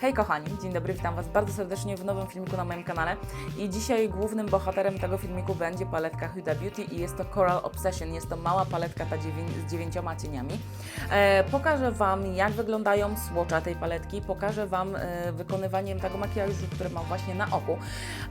Hej kochani, dzień dobry, witam Was bardzo serdecznie w nowym filmiku na moim kanale i dzisiaj głównym bohaterem tego filmiku będzie paletka Huda Beauty i jest to Coral Obsession, jest to mała paletka ta z dziewięcioma cieniami. E, pokażę Wam jak wyglądają słocza tej paletki, pokażę Wam e, wykonywanie tego makijażu, który mam właśnie na oku,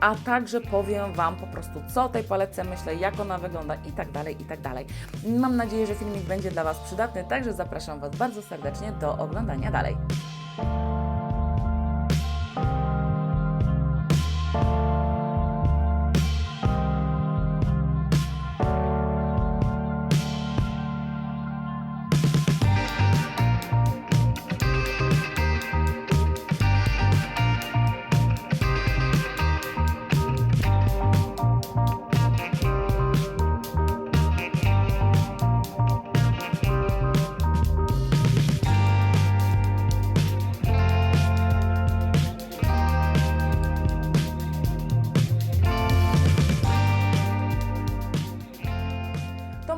a także powiem Wam po prostu co o tej paletce myślę, jak ona wygląda i tak dalej, i tak dalej. Mam nadzieję, że filmik będzie dla Was przydatny, także zapraszam Was bardzo serdecznie do oglądania dalej.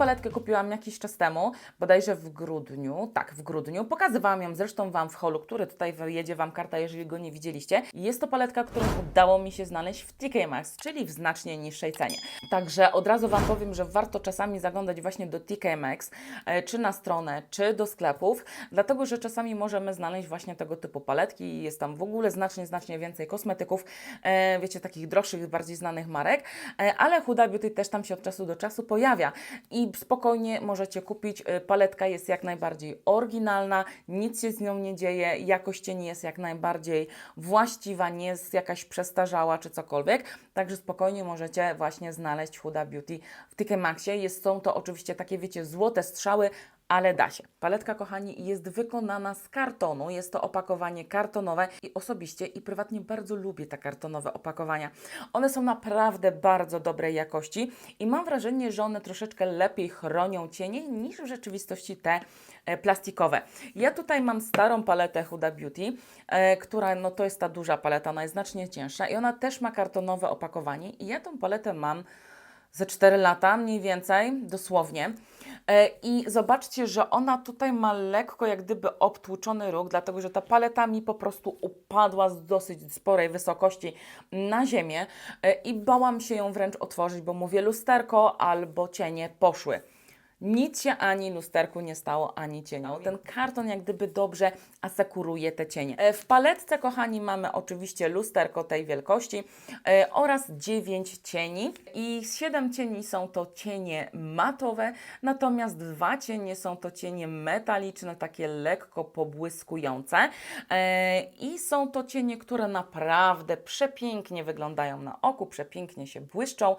Paletkę kupiłam jakiś czas temu, bodajże w grudniu. Tak, w grudniu. Pokazywałam ją zresztą Wam w holu, który tutaj wyjedzie Wam karta, jeżeli go nie widzieliście. Jest to paletka, którą udało mi się znaleźć w TK Maxx, czyli w znacznie niższej cenie. Także od razu Wam powiem, że warto czasami zaglądać właśnie do TK Maxx, e, czy na stronę, czy do sklepów, dlatego że czasami możemy znaleźć właśnie tego typu paletki. Jest tam w ogóle znacznie, znacznie więcej kosmetyków, e, wiecie, takich droższych, bardziej znanych marek, e, ale Huda Beauty też tam się od czasu do czasu pojawia i spokojnie możecie kupić. Y, Paletka jest jak najbardziej oryginalna, nic się z nią nie dzieje, jakość cieni jest jak najbardziej właściwa, nie jest jakaś przestarzała czy cokolwiek, także spokojnie możecie właśnie znaleźć Huda Beauty w TK Maxie. Jest, są to oczywiście takie, wiecie, złote strzały, ale da się. Paletka, kochani, jest wykonana z kartonu. Jest to opakowanie kartonowe i osobiście i prywatnie bardzo lubię te kartonowe opakowania. One są naprawdę bardzo dobrej jakości i mam wrażenie, że one troszeczkę lepiej chronią cienie niż w rzeczywistości te e, plastikowe. Ja tutaj mam starą paletę Huda Beauty, e, która no to jest ta duża paleta, ona jest znacznie cięższa i ona też ma kartonowe opakowanie i ja tą paletę mam ze 4 lata mniej więcej, dosłownie. E, I zobaczcie, że ona tutaj ma lekko jak gdyby obtłuczony róg, dlatego że ta paleta mi po prostu upadła z dosyć sporej wysokości na ziemię e, i bałam się ją wręcz otworzyć, bo mówię lusterko albo cienie poszły. Nic się ani lusterku nie stało, ani cieniu. Ten karton jak gdyby dobrze asekuruje te cienie. E, W paletce, kochani, mamy oczywiście lusterko tej wielkości e, oraz 9 cieni. I 7 cieni są to cienie matowe, natomiast dwa cienie są to cienie metaliczne, takie lekko pobłyskujące. E, I są to cienie, które naprawdę przepięknie wyglądają na oku, przepięknie się błyszczą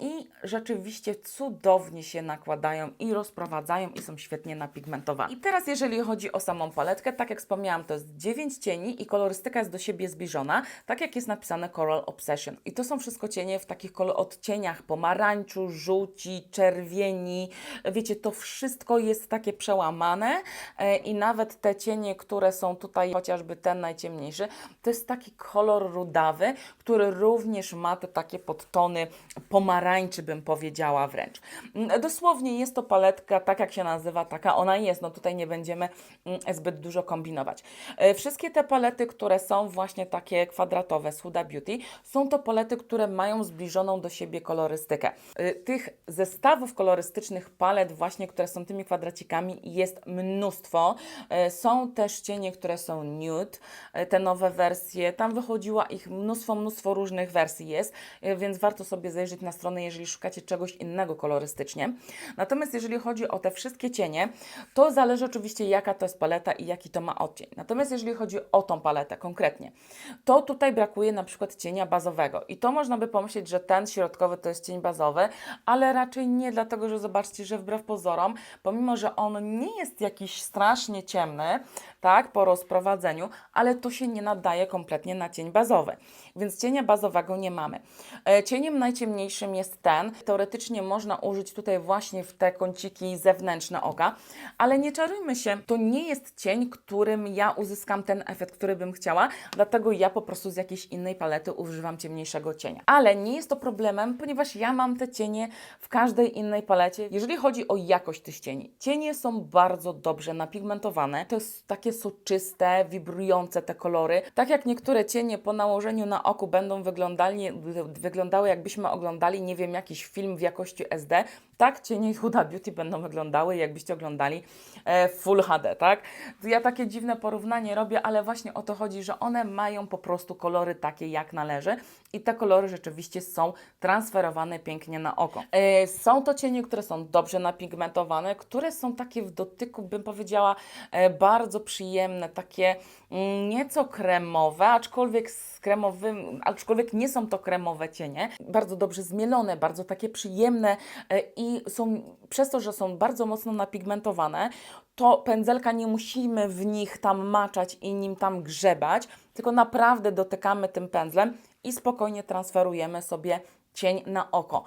i rzeczywiście cudownie się nakładają i rozprowadzają i są świetnie napigmentowane. I teraz jeżeli chodzi o samą paletkę, tak jak wspomniałam, to jest 9 cieni i kolorystyka jest do siebie zbliżona, tak jak jest napisane Coral Obsession. I to są wszystko cienie w takich odcieniach pomarańczu, żółci, czerwieni. Wiecie, to wszystko jest takie przełamane e, i nawet te cienie, które są tutaj, chociażby ten najciemniejszy, to jest taki kolor rudawy, który również ma te takie podtony pomarańczy, bym powiedziała wręcz. Mm, Dosłownie jest to paletka, tak jak się nazywa, taka ona jest. No tutaj nie będziemy mm, zbyt dużo kombinować. E, Wszystkie te palety, które są właśnie takie kwadratowe z Huda Beauty, są to palety, które mają zbliżoną do siebie kolorystykę. E, Tych zestawów kolorystycznych palet właśnie, które są tymi kwadracikami jest mnóstwo. E, Są też cienie, które są nude, te nowe wersje. Tam wychodziła ich mnóstwo, mnóstwo różnych wersji jest, więc warto sobie zajrzeć na stronę, jeżeli szukacie czegoś innego kolorystycznie. Natomiast jeżeli chodzi o te wszystkie cienie, to zależy oczywiście jaka to jest paleta i jaki to ma odcień. Natomiast jeżeli chodzi o tą paletę konkretnie, to tutaj brakuje na przykład cienia bazowego i to można by pomyśleć, że ten środkowy to jest cień bazowy, ale raczej nie, dlatego że zobaczcie, że wbrew pozorom, pomimo, że on nie jest jakiś strasznie ciemny, tak, po rozprowadzeniu, ale to się nie nadaje kompletnie na cień bazowy, więc cienia bazowego nie mamy. E, Cieniem najciemniejszym jest ten, teoretycznie można użyć tutaj właśnie właśnie w te kąciki zewnętrzne oka, ale nie czarujmy się, to nie jest cień, którym ja uzyskam ten efekt, który bym chciała, dlatego ja po prostu z jakiejś innej palety używam ciemniejszego cienia. Ale nie jest to problemem, ponieważ ja mam te cienie w każdej innej palecie. Jeżeli chodzi o jakość tych cieni, cienie są bardzo dobrze napigmentowane, to jest takie soczyste, wibrujące te kolory. Tak jak niektóre cienie po nałożeniu na oku będą wyglądali, wyglądały jakbyśmy oglądali, nie wiem, jakiś film w jakości SD, tak cienie Huda Beauty będą wyglądały, jakbyście oglądali e, Full HD, tak? Ja takie dziwne porównanie robię, ale właśnie o to chodzi, że one mają po prostu kolory takie jak należy i te kolory rzeczywiście są transferowane pięknie na oko. E, są to cienie, które są dobrze napigmentowane, które są takie w dotyku, bym powiedziała, e, bardzo przyjemne, takie mm, nieco kremowe, aczkolwiek z kremowym, aczkolwiek nie są to kremowe cienie, bardzo dobrze zmielone, bardzo takie przyjemne e, i są przez to, że są bardzo mocno napigmentowane, to pędzelka nie musimy w nich tam maczać i nim tam grzebać, tylko naprawdę dotykamy tym pędzlem i spokojnie transferujemy sobie cień na oko.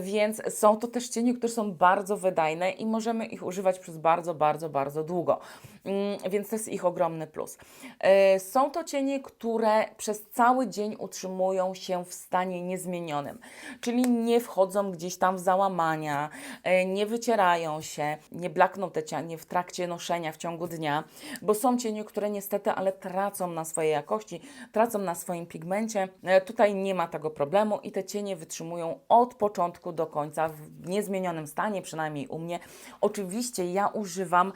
Więc są to też cienie, które są bardzo wydajne i możemy ich używać przez bardzo, bardzo, bardzo długo. Mm, Więc to jest ich ogromny plus. E, Są to cienie, które przez cały dzień utrzymują się w stanie niezmienionym, czyli nie wchodzą gdzieś tam w załamania, e, nie wycierają się, nie blakną te cienie w trakcie noszenia w ciągu dnia, bo są cienie, które niestety, ale tracą na swojej jakości, tracą na swoim pigmencie. E, Tutaj nie ma tego problemu i te cienie wytrzymują od początku do końca w niezmienionym stanie, przynajmniej u mnie. Oczywiście ja używam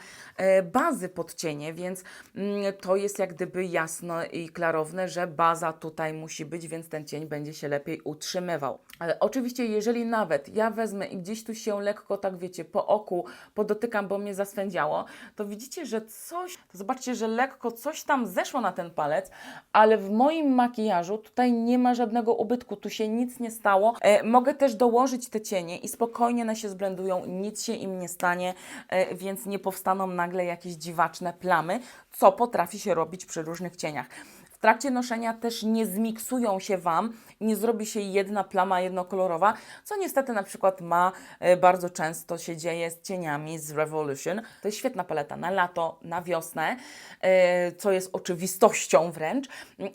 bazy pod cienie, więc mm, to jest jak gdyby jasno i klarowne, że baza tutaj musi być, więc ten cień będzie się lepiej utrzymywał. Ale oczywiście, jeżeli nawet ja wezmę i gdzieś tu się lekko, tak wiecie, po oku podotykam, bo mnie zaswędziało, to widzicie, że coś, to zobaczcie, że lekko coś tam zeszło na ten palec, ale w moim makijażu tutaj nie ma żadnego ubytku, tu się nic nie stało. E, mogę też dołożyć te cienie i spokojnie one się zblendują, nic się im nie stanie, e, więc nie powstaną nagle jakieś dziwaczne plamy, co potrafi się robić przy różnych cieniach. Trakcie noszenia też nie zmiksują się Wam, nie zrobi się jedna plama jednokolorowa, co niestety na przykład ma e, bardzo często się dzieje z cieniami z Revolution. To jest świetna paleta na lato, na wiosnę, e, co jest oczywistością wręcz,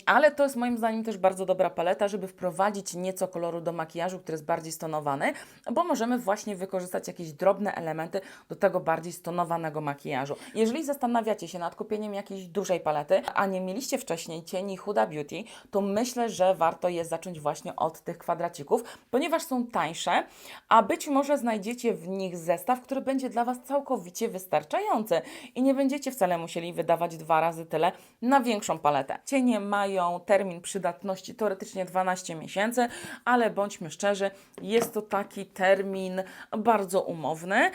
ale to jest moim zdaniem też bardzo dobra paleta, żeby wprowadzić nieco koloru do makijażu, który jest bardziej stonowany, bo możemy właśnie wykorzystać jakieś drobne elementy do tego bardziej stonowanego makijażu. Jeżeli zastanawiacie się nad kupieniem jakiejś dużej palety, a nie mieliście wcześniej cieni Huda Beauty, to myślę, że warto jest zacząć właśnie od tych kwadracików, ponieważ są tańsze, a być może znajdziecie w nich zestaw, który będzie dla Was całkowicie wystarczający i nie będziecie wcale musieli wydawać dwa razy tyle na większą paletę. Cienie mają termin przydatności teoretycznie 12 miesięcy, ale bądźmy szczerzy, jest to taki termin bardzo umowny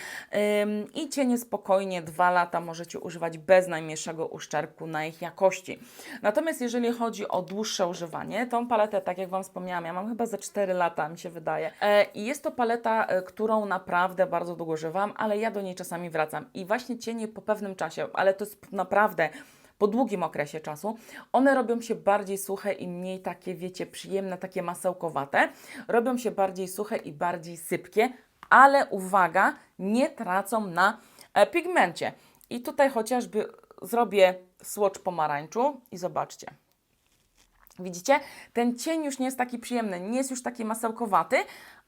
ym, i cienie spokojnie dwa lata możecie używać bez najmniejszego uszczerbku na ich jakości. Natomiast jeżeli chodzi o dłuższe używanie, tą paletę, tak jak Wam wspomniałam, ja mam chyba za 4 lata, mi się wydaje. E, I jest to paleta, e, którą naprawdę bardzo długo używam, ale ja do niej czasami wracam. I właśnie cienie po pewnym czasie, ale to jest naprawdę po długim okresie czasu, one robią się bardziej suche i mniej takie, wiecie, przyjemne, takie masełkowate. Robią się bardziej suche i bardziej sypkie, ale uwaga, nie tracą na e, pigmencie. I tutaj chociażby zrobię swatch pomarańczu i zobaczcie. Widzicie? Ten cień już nie jest taki przyjemny, nie jest już taki masełkowaty,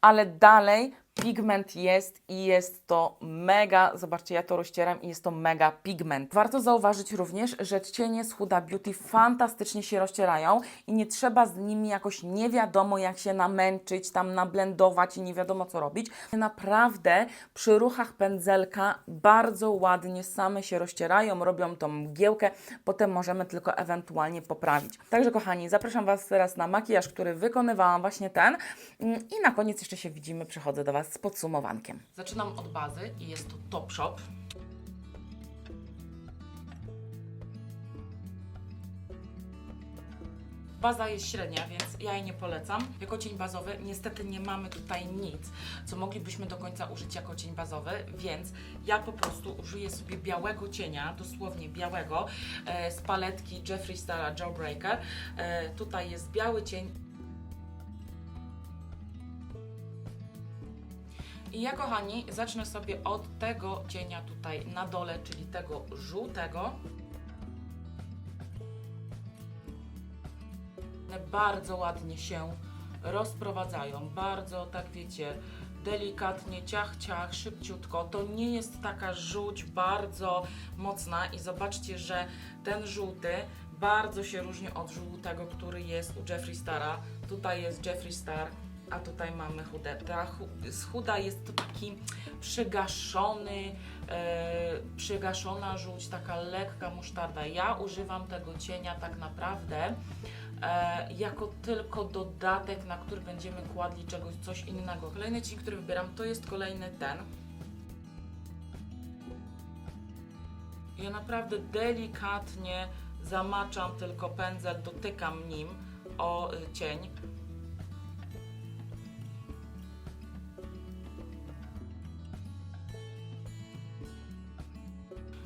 ale dalej pigment jest i jest to mega, zobaczcie, ja to rozcieram i jest to mega pigment. Warto zauważyć również, że cienie z Huda Beauty fantastycznie się rozcierają i nie trzeba z nimi jakoś nie wiadomo jak się namęczyć, tam nablendować i nie wiadomo co robić. Naprawdę przy ruchach pędzelka bardzo ładnie same się rozcierają, robią tą mgiełkę, potem możemy tylko ewentualnie poprawić. Także kochani, zapraszam Was teraz na makijaż, który wykonywałam właśnie ten Mm, i na koniec jeszcze się widzimy, przychodzę do Was z podsumowankiem. Zaczynam od bazy i jest to Topshop. Baza jest średnia, więc ja jej nie polecam. Jako cień bazowy niestety nie mamy tutaj nic, co moglibyśmy do końca użyć jako cień bazowy, więc ja po prostu użyję sobie białego cienia, dosłownie białego, e, z paletki Jeffree Star Jawbreaker. E, tutaj jest biały cień I ja, kochani, zacznę sobie od tego cienia tutaj na dole, czyli tego żółtego. Bardzo ładnie się rozprowadzają, bardzo, tak wiecie, delikatnie, ciach, ciach, szybciutko. To nie jest taka żółć bardzo mocna i zobaczcie, że ten żółty bardzo się różni od żółtego, który jest u Jeffree Stara. Tutaj jest Jeffree Star, a tutaj mamy chudę. Ta chuda jest to taki przygaszony, e, przygaszona żółć, taka lekka musztarda. Ja używam tego cienia tak naprawdę e, jako tylko dodatek, na który będziemy kładli czegoś, coś innego. Kolejny cień, który wybieram, to jest kolejny ten. Ja naprawdę delikatnie zamaczam tylko pędzel, dotykam nim o y, cień.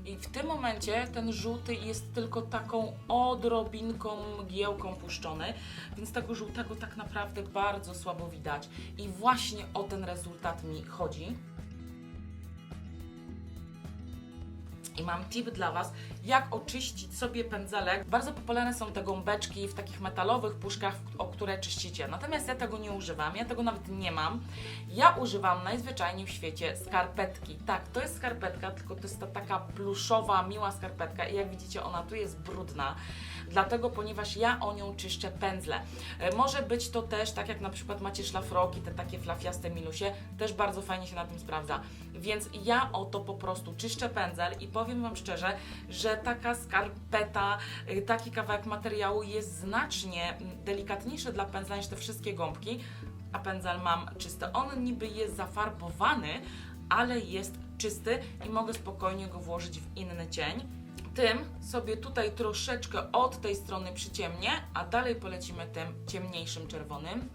I w tym momencie ten żółty jest tylko taką odrobinką mgiełką puszczony, więc tego żółtego tak naprawdę bardzo słabo widać. I właśnie o ten rezultat mi chodzi. Mam tip dla Was, jak oczyścić sobie pędzelek. Bardzo popularne są te gąbeczki w takich metalowych puszkach, o które czyścicie. Natomiast ja tego nie używam, ja tego nawet nie mam. Ja używam najzwyczajniej w świecie skarpetki. Tak, to jest skarpetka, tylko to jest ta taka pluszowa, miła skarpetka i jak widzicie ona tu jest brudna. Dlatego, ponieważ ja o nią czyszczę pędzle. E, Może być to też, tak jak na przykład macie szlafroki, te takie flafiaste milusie, też bardzo fajnie się na tym sprawdza. Więc ja o to po prostu czyszczę pędzel i powiem Wam szczerze, że taka skarpeta, y, taki kawałek materiału jest znacznie delikatniejszy dla pędzla niż te wszystkie gąbki, a pędzel mam czysty. On niby jest zafarbowany, ale jest czysty i mogę spokojnie go włożyć w inny cień. Tym sobie tutaj troszeczkę od tej strony przyciemnię, a dalej polecimy tym ciemniejszym czerwonym.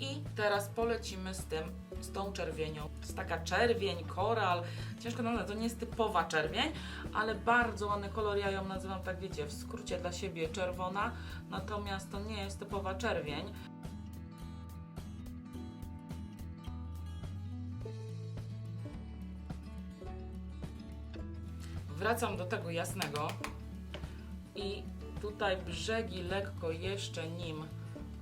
I teraz polecimy z tym, z tą czerwienią. To jest taka czerwień, koral. Ciężko nazwać, to nie jest typowa czerwień, ale bardzo ładny kolor. Ja ją nazywam, tak wiecie, w skrócie dla siebie czerwona. Natomiast to nie jest typowa czerwień. Wracam do tego jasnego i tutaj brzegi lekko jeszcze nim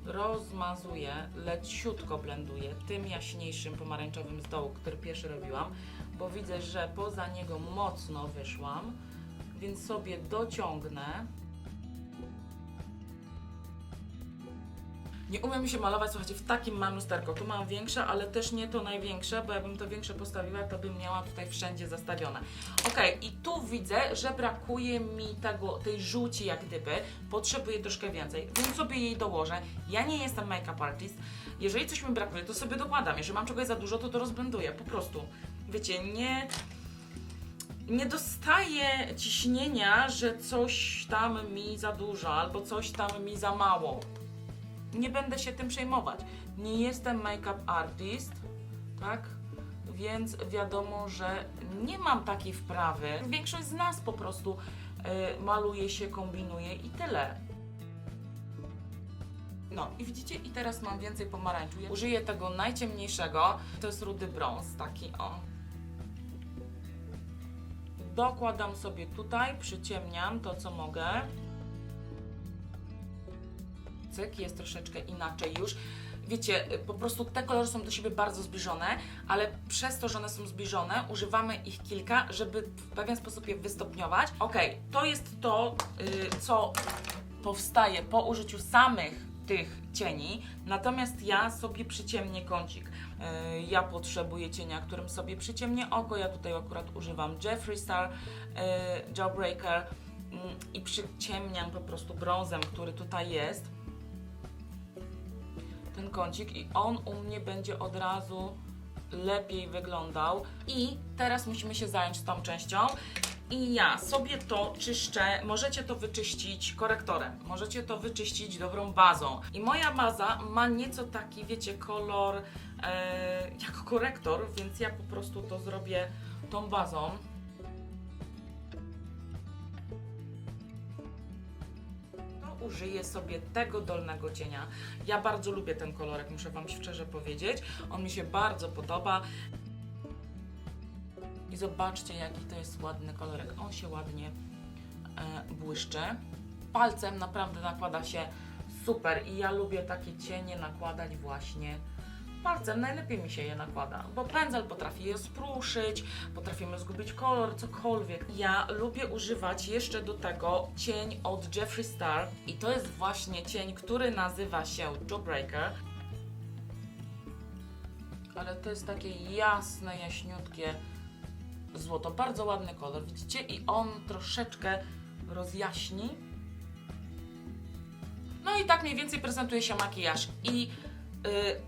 rozmazuję, leciutko blenduję tym jaśniejszym pomarańczowym z dołu, który pierwszy robiłam, bo widzę, że poza niego mocno wyszłam, więc sobie dociągnę. Nie umiem się malować, słuchajcie, w takim mam lusterko. Tu mam większe, ale też nie to największe, bo jakbym to większe postawiła, to bym miała tutaj wszędzie zastawione. Ok, i tu widzę, że brakuje mi tego, tej żółci jak gdyby. Potrzebuję troszkę więcej, więc sobie jej dołożę. Ja nie jestem make-up artist. Jeżeli coś mi brakuje, to sobie dokładam. Jeżeli mam czegoś za dużo, to to rozblenduję, po prostu. Wiecie, nie nie dostaję ciśnienia, że coś tam mi za dużo albo coś tam mi za mało. Nie będę się tym przejmować. Nie jestem make-up artist, tak? Więc wiadomo, że nie mam takiej wprawy. Większość z nas po prostu y, maluje się, kombinuje i tyle. No i widzicie, i teraz mam więcej pomarańczu. Ja użyję tego najciemniejszego. To jest rudy brąz, taki o. Dokładam sobie tutaj, przyciemniam to, co mogę. Cyk, jest troszeczkę inaczej już. Wiecie, po prostu te kolory są do siebie bardzo zbliżone, ale przez to, że one są zbliżone, używamy ich kilka, żeby w pewien sposób je wystopniować. Ok, to jest to, y, co powstaje po użyciu samych tych cieni, natomiast ja sobie przyciemnię kącik. Y, Ja potrzebuję cienia, którym sobie przyciemnię oko. Ja tutaj akurat używam Jeffree Star y, Jawbreaker mm, i przyciemniam po prostu brązem, który tutaj jest ten kącik i on u mnie będzie od razu lepiej wyglądał. I teraz musimy się zająć tą częścią. I ja sobie to czyszczę, możecie to wyczyścić korektorem, możecie to wyczyścić dobrą bazą. I moja baza ma nieco taki, wiecie, kolor e, jako korektor, więc ja po prostu to zrobię tą bazą. Użyję sobie tego dolnego cienia. Ja bardzo lubię ten kolorek, muszę Wam szczerze powiedzieć. On mi się bardzo podoba. I zobaczcie, jaki to jest ładny kolorek. On się ładnie e, błyszczy. Palcem naprawdę nakłada się super i ja lubię takie cienie nakładać właśnie palcem. Najlepiej mi się je nakłada, bo pędzel potrafi je spruszyć, potrafimy zgubić kolor, cokolwiek. Ja lubię używać jeszcze do tego cień od Jeffree Star i to jest właśnie cień, który nazywa się Jawbreaker. Ale to jest takie jasne, jaśniutkie złoto. Bardzo ładny kolor, widzicie? I on troszeczkę rozjaśni. No i tak mniej więcej prezentuje się makijaż. I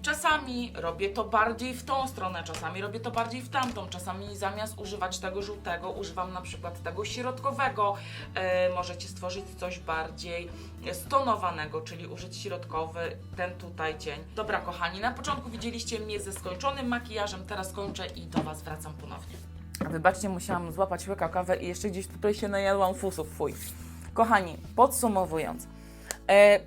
czasami robię to bardziej w tą stronę, czasami robię to bardziej w tamtą. Czasami zamiast używać tego żółtego, używam na przykład tego środkowego. Y, możecie stworzyć coś bardziej stonowanego, czyli użyć środkowy, ten tutaj cień. Dobra, kochani, na początku widzieliście mnie ze skończonym makijażem, teraz kończę i do Was wracam ponownie. Wybaczcie, musiałam złapać łyka kawę i jeszcze gdzieś tutaj się najadłam fusów, fuj. Kochani, podsumowując,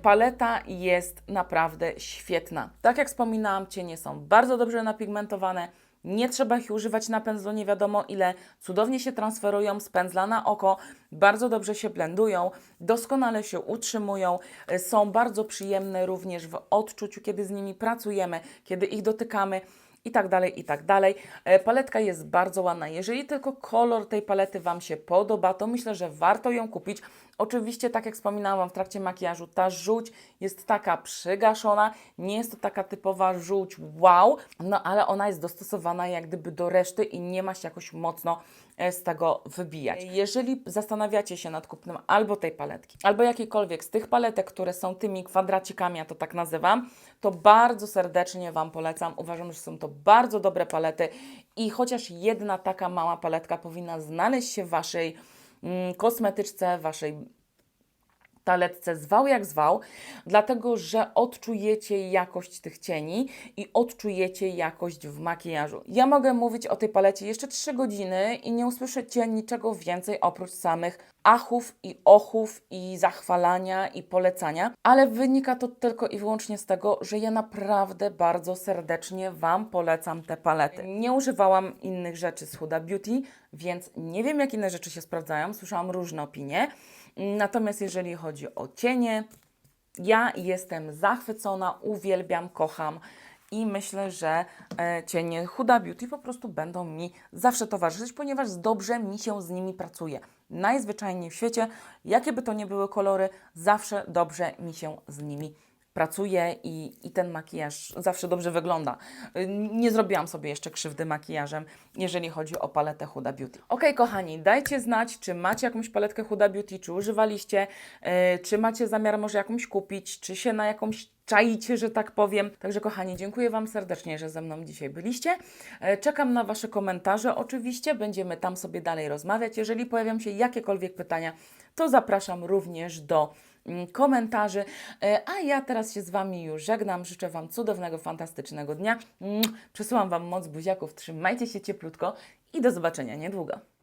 paleta jest naprawdę świetna. Tak jak wspominałam, cienie są bardzo dobrze napigmentowane, nie trzeba ich używać na pędzlu nie wiadomo ile, cudownie się transferują z pędzla na oko, bardzo dobrze się blendują, doskonale się utrzymują, e, są bardzo przyjemne również w odczuciu, kiedy z nimi pracujemy, kiedy ich dotykamy i tak dalej, i tak dalej. E, Paletka jest bardzo ładna. Jeżeli tylko kolor tej palety Wam się podoba, to myślę, że warto ją kupić. Oczywiście, tak jak wspominałam w trakcie makijażu, ta żółć jest taka przygaszona, nie jest to taka typowa żółć wow, no ale ona jest dostosowana jak gdyby do reszty i nie ma się jakoś mocno e, z tego wybijać. Jeżeli zastanawiacie się nad kupnem albo tej paletki, albo jakiejkolwiek z tych paletek, które są tymi kwadracikami, ja to tak nazywam, to bardzo serdecznie Wam polecam. Uważam, że są to bardzo dobre palety i chociaż jedna taka mała paletka powinna znaleźć się w Waszej kosmetyczce, Waszej taletce zwał jak zwał, dlatego że odczujecie jakość tych cieni i odczujecie jakość w makijażu. Ja mogę mówić o tej palecie jeszcze 3 godziny i nie usłyszycie niczego więcej oprócz samych achów i ochów i zachwalania i polecania, ale wynika to tylko i wyłącznie z tego, że ja naprawdę bardzo serdecznie Wam polecam te palety. Nie używałam innych rzeczy z Huda Beauty, więc nie wiem jak inne rzeczy się sprawdzają, słyszałam różne opinie. Natomiast jeżeli chodzi o cienie, ja jestem zachwycona, uwielbiam, kocham i myślę, że e, cienie Huda Beauty po prostu będą mi zawsze towarzyszyć, ponieważ dobrze mi się z nimi pracuje. Najzwyczajniej w świecie, jakie by to nie były kolory, zawsze dobrze mi się z nimi pracuje i, i ten makijaż zawsze dobrze wygląda. Nie zrobiłam sobie jeszcze krzywdy makijażem, jeżeli chodzi o paletę Huda Beauty. Ok, kochani, dajcie znać, czy macie jakąś paletkę Huda Beauty, czy używaliście, y, czy macie zamiar może jakąś kupić, czy się na jakąś czaicie, że tak powiem. Także kochani, dziękuję Wam serdecznie, że ze mną dzisiaj byliście. E, Czekam na Wasze komentarze oczywiście, będziemy tam sobie dalej rozmawiać. Jeżeli pojawią się jakiekolwiek pytania, to zapraszam również do komentarzy. E, A ja teraz się z Wami już żegnam. Życzę Wam cudownego, fantastycznego dnia. Mm, Przesyłam Wam moc buziaków. Trzymajcie się cieplutko i do zobaczenia niedługo.